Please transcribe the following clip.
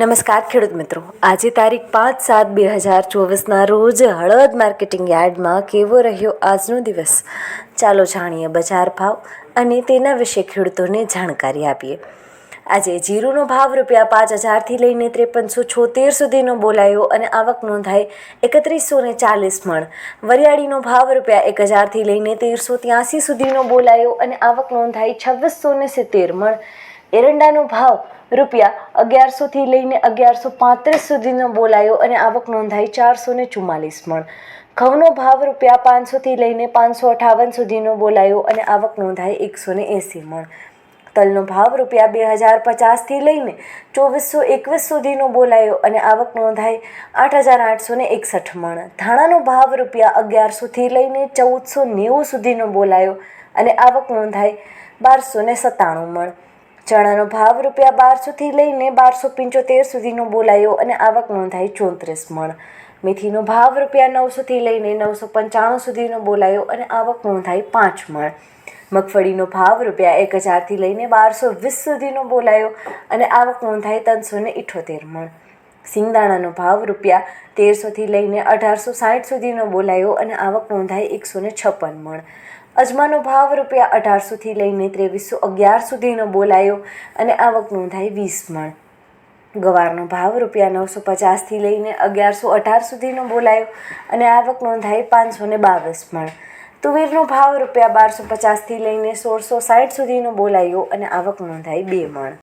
નમસ્કાર ખેડૂત મિત્રો. આજે તારીખ પાંચ સાત બે હજાર ચોવીસના રોજ હળદ માર્કેટિંગ યાર્ડમાં કેવો રહ્યો આજનો દિવસ? ચાલો જાણીએ બજાર ભાવ અને તેના વિશે ખેડૂતોને જાણકારી આપીએ. આજે જીરુનો ભાવ રૂપિયા પાંચ હજારથી લઈને ત્રેપનસો છોતેર સુધીનો બોલાયો અને આવક નોંધાઈ એકત્રીસો ને ચાલીસ મણ. વરિયાળીનો ભાવ રૂપિયા એક હજારથી લઈને તેરસો ત્યાંસી સુધીનો બોલાયો અને આવક નોંધાઈ છવ્વીસો ને સિત્તેર મણ. એરંડાનો ભાવ રૂપિયા અગિયારસોથી લઈને અગિયારસો પાંત્રીસ સુધીનો બોલાયો અને આવક નોંધાઈ ચારસો ને ચુમ્માલીસ મણ. ઘઉંનો ભાવ રૂપિયા પાંચસોથી લઈને પાંચસો અઠાવન સુધીનો બોલાયો અને આવક નોંધાઈ એકસો ને એંસી મણ. તલનો ભાવ રૂપિયા બે હજાર પચાસથી લઈને ચોવીસો એકવીસ સુધીનો બોલાયો અને આવક નોંધાઈ આઠ હજાર આઠસો ને એકસઠ મણ. ધાણાનો ભાવ રૂપિયા અગિયારસોથી લઈને ચૌદસો નેવું સુધીનો બોલાયો અને આવક નોંધાઈ બારસો ને સત્તાણું મણ. ચણાનો ભાવ રૂપિયા બારસોથી લઈને બારસો પંચોતેર સુધીનો બોલાયો અને આવક નોંધાઈ ચોત્રીસ મણ. મેથીનો ભાવ રૂપિયા નવસોથી લઈને નવસો પંચાણું સુધીનો બોલાયો અને આવક નોંધાઈ પાંચ મણ. મગફળીનો ભાવ રૂપિયા એક હજારથી લઈને બારસો વીસ સુધીનો બોલાયો અને આવક નોંધાઈ ત્રણસો ને ઇઠ્ઠોતેર મણ. સિંગદાણાનો ભાવ રૂપિયા તેરસોથી લઈને અઢારસો સાઠ સુધીનો બોલાયો અને આવક નોંધાઈ એકસો ને છપ્પન મણ. અજમાનો ભાવ રૂપિયા અઢારસોથી લઈને ત્રેવીસો અગિયાર સુધીનો બોલાયો અને આવક નોંધાઈ વીસ મણ. ગવારનો ભાવ રૂપિયા નવસો પચાસથી લઈને અગિયારસો અઢાર સુધીનો બોલાયો અને આવક નોંધાઈ પાંચસો ને બાવીસ મણ. તુવેરનો ભાવ રૂપિયા બારસો પચાસથી લઈને સોળસો સાઠ સુધીનો બોલાયો અને આવક નોંધાઈ બે મણ.